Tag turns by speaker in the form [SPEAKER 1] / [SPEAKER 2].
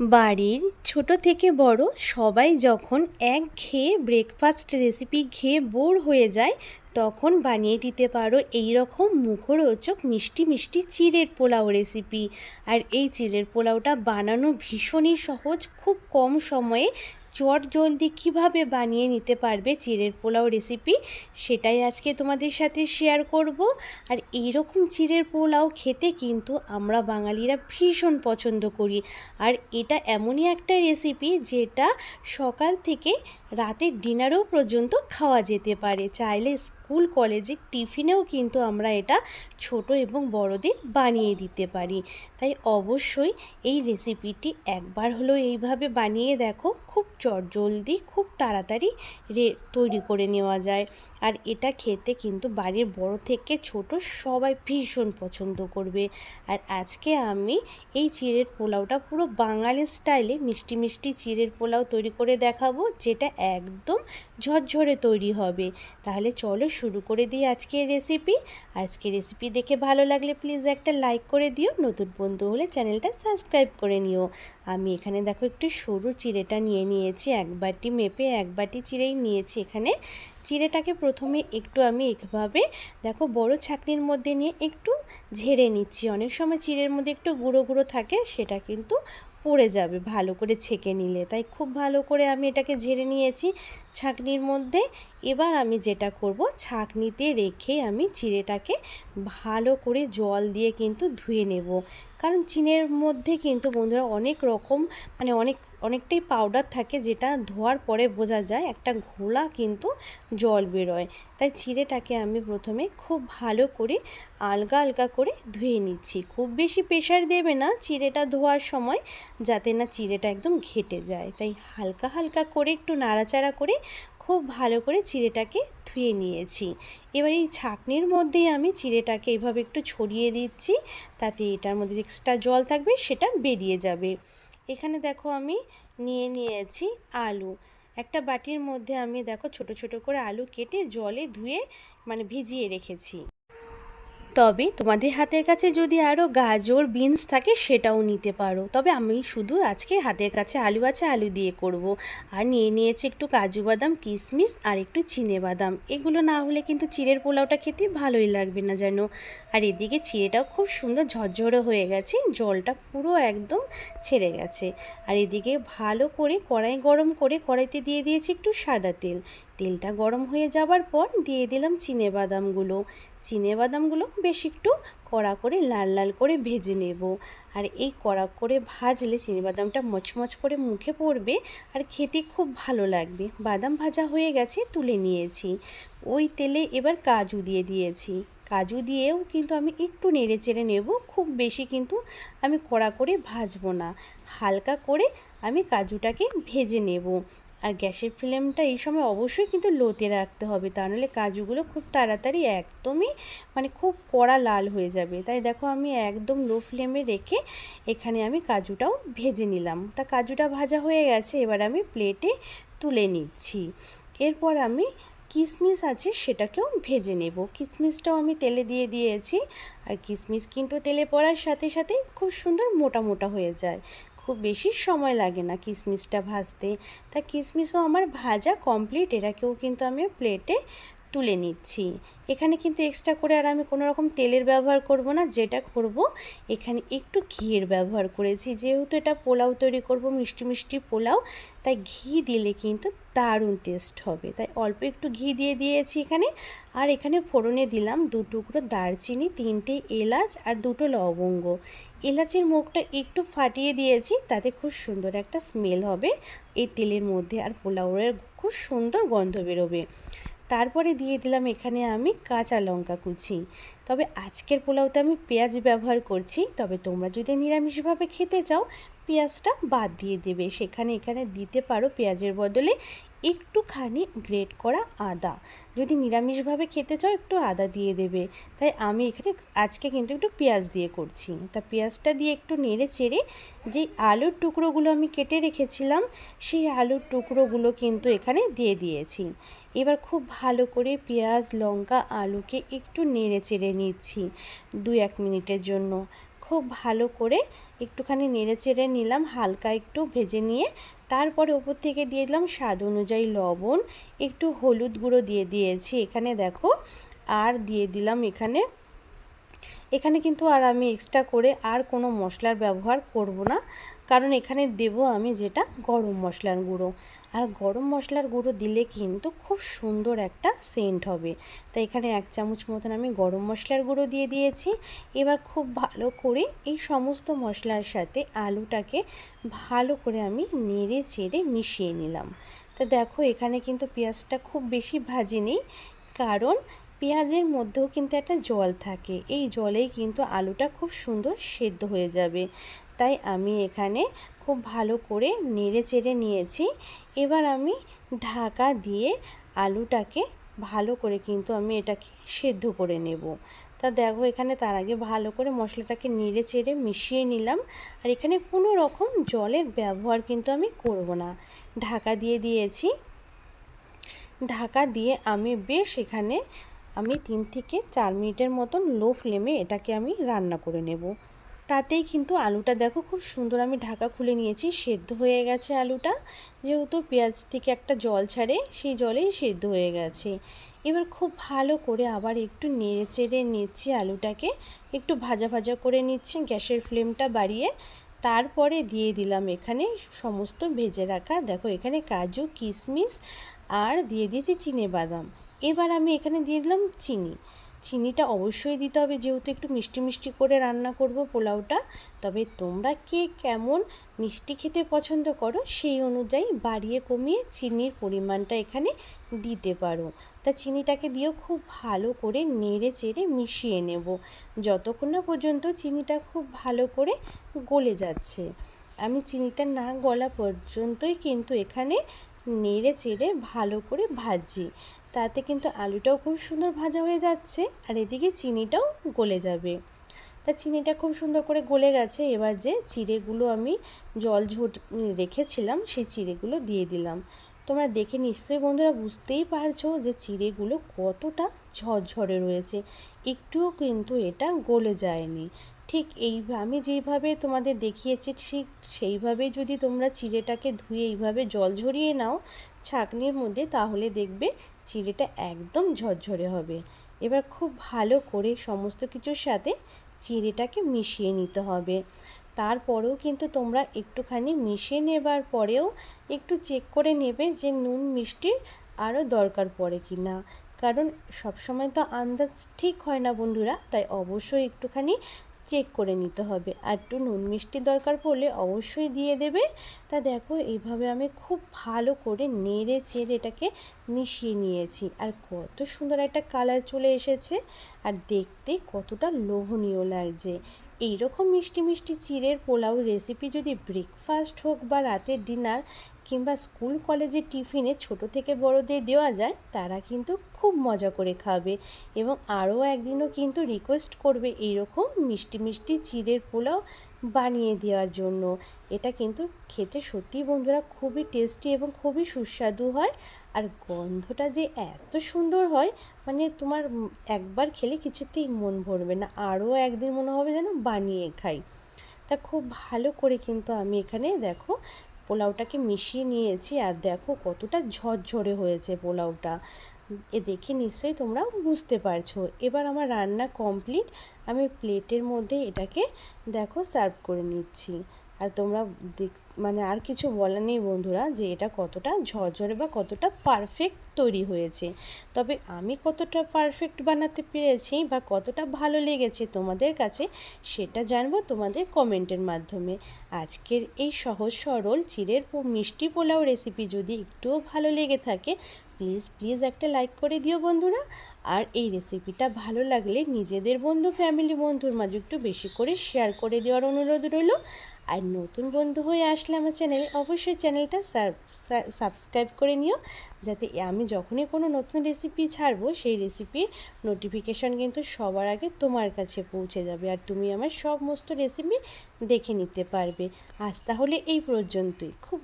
[SPEAKER 1] বাড়ির ছোট থেকে বড় সবাই যখন এক খেয়ে ব্রেকফাস্ট রেসিপি খেয়ে বোর হয়ে যায়, তখন বানিয়ে দিতে পারো এই রকম মুখরোচক মিষ্টি মিষ্টি চিড়ের পোলাও রেসিপি আর এই চিড়ের পোলাওটা বানানো ভীষণই সহজ, খুব কম সময়ে চট জলদি কীভাবে বানিয়ে নিতে পারবে চিড়ের পোলাও রেসিপি সেটাই আজকে তোমাদের সাথে শেয়ার করব। আর এইরকম চিড়ের পোলাও খেতে কিন্তু আমরা বাঙালিরা ভীষণ পছন্দ করি। আর এটা এমনই একটা রেসিপি যেটা সকাল থেকে রাতের ডিনারও পর্যন্ত খাওয়া যেতে পারে। চাইলে স্কুল কলেজে টিফিনেও কিন্তু আমরা এটা ছোট এবং বড়দের বানিয়ে দিতে পারি। তাই অবশ্যই এই রেসিপিটি একবার হলেও এইভাবে বানিয়ে দেখো, খুব জলদি খুব তাড়াতাড়ি রে তৈরি করে নেওয়া যায়। আর এটা খেতে কিন্তু বাড়ির বড় থেকে ছোট সবাই ভীষণ পছন্দ করবে। আর আজকে আমি এই চিড়ের পোলাওটা পুরো বাঙালি স্টাইলে মিষ্টি মিষ্টি চিড়ের পোলাও তৈরি করে দেখাবো, যেটা একদম ঝরঝরে তৈরি হবে। তাহলে চলো শুরু করে দিই আজকের রেসিপি আজকে রেসিপি দেখে ভালো লাগলে প্লিজ একটা লাইক করে দিও, নতুন বন্ধু হলে চ্যানেলটা সাবস্ক্রাইব করে নিও। আমি এখানে দেখো একটু সরু চিড়েটা নিয়ে নিয়েছি, এক বাটি মেপে এক বাটি চিড়েই নিয়েছি এখানে। চিড়েটাকে প্রথমে একটু আমি এভাবে, দেখো বড় ছাকনির মধ্যে নিয়ে একটু ঝেড়ে নিচ্ছি। অনেক সময় চিড়ের মধ্যে একটু গুঁড়ো গুঁড়ো থাকে, সেটা কিন্তু পড়ে যাবে ভালো করে ছেঁকে নিলে। তাই খুব ভালো করে আমি এটাকে ঝেড়ে নিয়েছি ছাঁকনির মধ্যে। এবার আমি যেটা করব, ছাঁকনিতে রেখে আমি চিড়েটাকে ভালো করে জল দিয়ে কিন্তু ধুয়ে নেব। কারণ চিনের মধ্যে কিন্তু বন্ধুরা অনেক রকম মানে অনেক, অনেকটাই পাউডার থাকে যেটা ধোয়ার পরে বোঝা যায় একটা ঘোলা কিন্তু জল বেরোয়। তাই চিড়েটাকে আমি প্রথমে খুব ভালো করে আলগা আলগা করে ধুয়ে নিচ্ছি। খুব বেশি প্রেশার দেবে না চিড়েটা ধোয়ার সময়, যাতে না চিড়েটা একদম ঘেটে যায়। তাই হালকা হালকা করে একটু নাড়াচাড়া করে খুব ভালো করে চিড়েটাকে ধুয়ে নিয়েছি। এবার এই ছাকনির মধ্যেই আমি চিড়েটাকে এইভাবে একটু ছড়িয়ে দিচ্ছি, তাতে এটার মধ্যে এক্সট্রা জল থাকবে সেটা বেরিয়ে যাবে। এখানে দেখো আমি নিয়ে নিয়েছি আলু। একটা বাটির মধ্যে আমি দেখো ছোট ছোট করে আলু কেটে জলে ধুয়ে মানে ভিজিয়ে রেখেছি। তবে তোমাদের হাতের কাছে যদি আরও গাজর, বিনস থাকে সেটাও নিতে পারো। তবে আমি শুধু আজকে হাতের কাছে আলু আছে, আলু দিয়ে করব। আর নিয়ে নিয়েছি একটু কাজু বাদাম কিশমিশ আর একটু চিনে বাদাম। এগুলো না হলে কিন্তু চিড়ের পোলাওটা খেতে ভালোই লাগবে না যেন আর এদিকে চিড়েটাও খুব সুন্দর ঝরঝরে হয়ে গেছে, জলটা পুরো একদম ছেড়ে গেছে। আর এদিকে ভালো করে কড়াই গরম করে কড়াইতে দিয়ে দিয়েছি একটু সাদা তেল। তেলটা গরম হয়ে যাবার পর দিয়ে দিলাম চিনে বাদামগুলো। চিনে বাদামগুলো বেশ একটু কড়া করে লাল লাল করে ভেজে নেব। আর এই কড়া করে ভাজলে বাদামটা মচমচ করে মুখে পড়বে আর খেতে খুব ভালো লাগবে। বাদাম ভাজা হয়ে গেছে, তুলে নিয়েছি। ওই তেলে এবার কাজু দিয়ে দিয়েছি। কাজু দিয়েও কিন্তু আমি একটু নেড়ে চেড়ে নেব, খুব বেশি কিন্তু আমি কড়া করে ভাজবো না। হালকা করে আমি কাজুটাকে ভেজে নেব। আর গ্যাসের ফ্লেমটা এই সময় অবশ্যই কিন্তু লোতে রাখতে হবে। তা নাহলে কাজুগুলো খুব তাড়াতাড়ি একদমই মানে খুব কড়া লাল হয়ে যাবে। তাই দেখো আমি একদম লো ফ্লেমে রেখে এখানে আমি কাজুটাও ভেজে নিলাম। তা কাজুটা ভাজা হয়ে গেছে, এবার আমি প্লেটে তুলে নিচ্ছি। এরপর আমি কিশমিশ আছে সেটাকেও ভেজে নেব। কিশমিশটাও আমি তেলে দিয়ে দিয়েছি। আর কিশমিশ কিন্তু তেলে পড়ার সাথে সাথে খুব সুন্দর মোটা মোটা হয়ে যায়। খুব বেশি সময় লাগে না কিশমিশটা ভাজতে। তা কিশমিশও আমার ভাজা কমপ্লিট এটাকেও কিন্তু আমি প্লেটে তুলে নিচ্ছি। এখানে কিন্তু এক্সট্রা করে আর আমি কোনো রকম তেলের ব্যবহার করব না, যেটা করব এখানে একটু ঘিয়ের ব্যবহার করেছি। যেহেতু এটা পোলাও তৈরি করব, মিষ্টি মিষ্টি পোলাও, তাই ঘি দিলে কিন্তু দারুণ টেস্ট হবে। তাই অল্প একটু ঘি দিয়ে দিয়েছি এখানে। আর এখানে ফোড়নে দিলাম দু টুকরো দারচিনি, তিনটে এলাচ আর দুটো লবঙ্গ। এলাচের মুখটা একটু ফাটিয়ে দিয়েছি, তাতে খুব সুন্দর একটা স্মেল হবে। এই তেলের মধ্যে আর পোলাওয়ের খুব সুন্দর গন্ধ বেরোবে। তারপরে দিয়ে দিলাম এখানে আমি কাঁচা লঙ্কা কুচি। তবে আজকের পোলাওতে আমি পেঁয়াজ ব্যবহার করছি, তবে তোমরা যদি নিরামিষভাবে খেতে চাও, পেঁয়াজটা বাদ দিয়ে দেবে। সেখানে এখানে দিতে পারো পেঁয়াজের বদলে একটুখানি গ্রেট করা আদা। যদি নিরামিষভাবে খেতে চাও, একটু আদা দিয়ে দেবে। তাই আমি এখানে আজকে কিন্তু একটু পেঁয়াজ দিয়ে করছি। তা পেঁয়াজটা দিয়ে একটু নেড়ে চেড়ে যে আলুর টুকরোগুলো আমি কেটে রেখেছিলাম, সেই আলুর টুকরোগুলো কিন্তু এখানে দিয়ে দিয়েছি। এবার খুব ভালো করে পেঁয়াজ, লঙ্কা, আলুকে একটু নেড়ে চেড়ে নিচ্ছি দু এক মিনিটের জন্য। খুব ভালো করে একটুখানি নেড়ে চেড়ে নিলাম, হালকা একটু ভেজে নিয়ে তারপরে ওপর থেকে দিয়ে দিলাম স্বাদ অনুযায়ী লবণ, একটু হলুদ গুঁড়ো দিয়ে দিয়েছি। এখানে দেখো, আর দিয়ে দিলাম এখানে এখানে কিন্তু আর আমি এক্সট্রা করে আর কোনো মশলার ব্যবহার করব না। কারণ এখানে দেব আমি যেটা গরম মশলার গুঁড়ো। আর গরম মশলার গুঁড়ো দিলে কিন্তু খুব সুন্দর একটা সেন্ট হবে। তাই এখানে এক চামচ মতন আমি গরম মশলার গুঁড়ো দিয়ে দিয়েছি। এবার খুব ভালো করে এই সমস্ত মশলার সাথে আলুটাকে ভালো করে আমি নেড়ে চেড়ে মিশিয়ে নিলাম। তা দেখো এখানে কিন্তু পেঁয়াজটা খুব বেশি ভাজিনি কারণ পেঁয়াজের মধ্যেও কিন্তু একটা জল থাকে। এই জলেই কিন্তু আলুটা খুব সুন্দর সেদ্ধ হয়ে যাবে। তাই আমি এখানে খুব ভালো করে নেড়ে চেড়ে নিয়েছি। এবার আমি ঢাকা দিয়ে আলুটাকে ভালো করে কিন্তু আমি এটাকে সেদ্ধ করে নেব। তা দেখো এখানে তার আগে ভালো করে মশলাটাকে নেড়ে চেড়ে মিশিয়ে নিলাম। আর এখানে কোনো রকম জলের ব্যবহার কিন্তু আমি করব না। ঢাকা দিয়ে দিয়েছি। ঢাকা দিয়ে আমি বেশ এখানে আমি তিন থেকে চার মিনিটের মতন লো ফ্লেমে এটাকে আমি রান্না করে নেব। তাতেই কিন্তু আলুটা দেখো খুব সুন্দর আমি ঢাকা খুলে নিয়েছি, সেদ্ধ হয়ে গেছে আলুটা। যেহেতু পেঁয়াজ থেকে একটা জল ছাড়ে, সেই জলেই সেদ্ধ হয়ে গেছে। এবার খুব ভালো করে আবার একটু নেড়ে চেড়ে নিচ্ছি আলুটাকে। একটু ভাজা ভাজা করে নিচ্ছি গ্যাসের ফ্লেমটা বাড়িয়ে। তারপরে দিয়ে দিলাম এখানে সমস্ত ভেজে রাখা, দেখো এখানে কাজু, কিশমিশ আর দিয়ে দিয়েছি চিনে বাদাম। এবার আমি এখানে দিয়ে দিলাম চিনি। চিনিটা অবশ্যই দিতে হবে, যেহেতু একটু মিষ্টি মিষ্টি করে রান্না করব পোলাওটা। তবে তোমরা কে কেমন মিষ্টি খেতে পছন্দ করো সেই অনুযায়ী বাড়িয়ে কমিয়ে চিনির পরিমাণটা এখানে দিতে পারো। তা চিনিটাকে দিয়েও খুব ভালো করে নেড়ে চেড়ে মিশিয়ে নেব। যতক্ষণ না পর্যন্ত চিনিটা খুব ভালো করে গলে যাচ্ছে। আমি চিনিটা না গলা পর্যন্তই কিন্তু এখানে নেড়ে চেড়ে ভালো করে ভাজি। তাতে কিন্তু আলুটাও খুব সুন্দর ভাজা হয়ে যাচ্ছে আর এদিকে চিনিটাও গলে যাবে। তা চিনিটা খুব সুন্দর করে গলে গেছে, এবার যে চিড়েগুলো আমি জল ঝুট রেখেছিলাম সেই চিড়েগুলো দিয়ে দিলাম। তোমরা দেখে নিশ্চয়ই বন্ধুরা বুঝতেই পারছ যে চিড়েগুলো কতটা ঝরঝরে রয়েছে, একটুও কিন্তু এটা গলে যায়নি। ঠিক এই আমি যেইভাবে তোমাদের দেখিয়েছি ঠিক সেইভাবে যদি তোমরা চিড়েটাকে ধুয়ে এইভাবে জল ঝরিয়ে নাও ছাঁকনির মধ্যে, তাহলে দেখবে চিড়েটা একদম ঝরঝরে হবে। এবার খুব ভালো করে সমস্ত কিছুর সাথে চিড়েটাকে মিশিয়ে নিতে হবে। তারপরেও কিন্তু তোমরা একটুখানি মিশিয়ে নেবার পরেও একটু চেক করে নেবে যে নুন মিষ্টির আরও দরকার পড়ে কি না কারণ সবসময় তো আন্দাজ ঠিক হয় না বন্ধুরা, তাই অবশ্যই একটুখানি চেক করে নিতে হবে। আর একটু নুন মিষ্টি দরকার পড়লে অবশ্যই দিয়ে দেবে। তা দেখো, এইভাবে আমি খুব ভালো করে নেড়ে চেড়ে এটাকে মিশিয়ে নিয়েছি। আর কত সুন্দর একটা কালার চলে এসেছে। আর দেখতে কতটা লোভনীয় লাগছে। এইরকম মিষ্টি মিষ্টি চিড়ের পোলাও রেসিপি যদি ব্রেকফাস্ট হোক বা রাতের ডিনার কিংবা স্কুল, কলেজের টিফিনে ছোট থেকে বড়দের দেওয়া যায়, তারা কিন্তু খুব মজা করে খাবে এবং আরও একদিনও কিন্তু রিকোয়েস্ট করবে এইরকম মিষ্টি মিষ্টি চিড়ের পোলাও বানিয়ে দেওয়ার জন্য। এটা কিন্তু খেতে সত্যিই বন্ধুরা খুবই টেস্টি এবং খুবই সুস্বাদু হয়। আর গন্ধটা যে এত সুন্দর হয় মানে তোমার একবার খেলে কিছুতেই মন ভরবে না, আরও একদিন মনে হবে যেন বানিয়ে খাই। তা খুব ভালো করে কিন্তু আমি এখানে দেখো পোলাওটাকে মিশিয়ে নিয়েছি আর দেখো কতটা ঝরঝরে হয়েছে পোলাওটা। এ দেখে নিশ্চয়ই তোমরা বুঝতে পারছ। এবার আমার রান্না কমপ্লিট আমি প্লেটের মধ্যে এটাকে দেখো সার্ভ করে নিচ্ছি। আর তোমরা দেখ মানে আর কিছু বলার নেই বন্ধুরা যে এটা কতটা ঝরঝরে বা কতটা পারফেক্ট তৈরি হয়েছে। তবে আমি কতটা পারফেক্ট বানাতে পেরেছি বা কতটা ভালো লেগেছে তোমাদের কাছে সেটা জানব তোমাদের কমেন্টের মাধ্যমে। আজকের এই সহজ সরল চিড়ের মিষ্টি পোলাও রেসিপি যদি একটুও ভালো লেগে থাকে প্লিজ প্লিজ একটা লাইক করে দিও বন্ধুরা। আর এই রেসিপিটা ভালো লাগলে নিজেদের বন্ধু, ফ্যামিলি বন্ধুর মাঝে একটু বেশি করে শেয়ার করে দেওয়ার অনুরোধ রইল। আর নতুন বন্ধু হয়ে আসলে আমার চ্যানেলে অবশ্যই চ্যানেলটা সাবস্ক্রাইব করে নিও। যাতে আমি যখনই কোনো নতুন রেসিপি ছাড়বো, সেই রেসিপির নোটিফিকেশান কিন্তু সবার আগে তোমার কাছে পৌঁছে যাবে। আর তুমি আমার সমস্ত রেসিপি দেখে নিতে পারবে। আজ তাহলে এই পর্যন্তই। খুব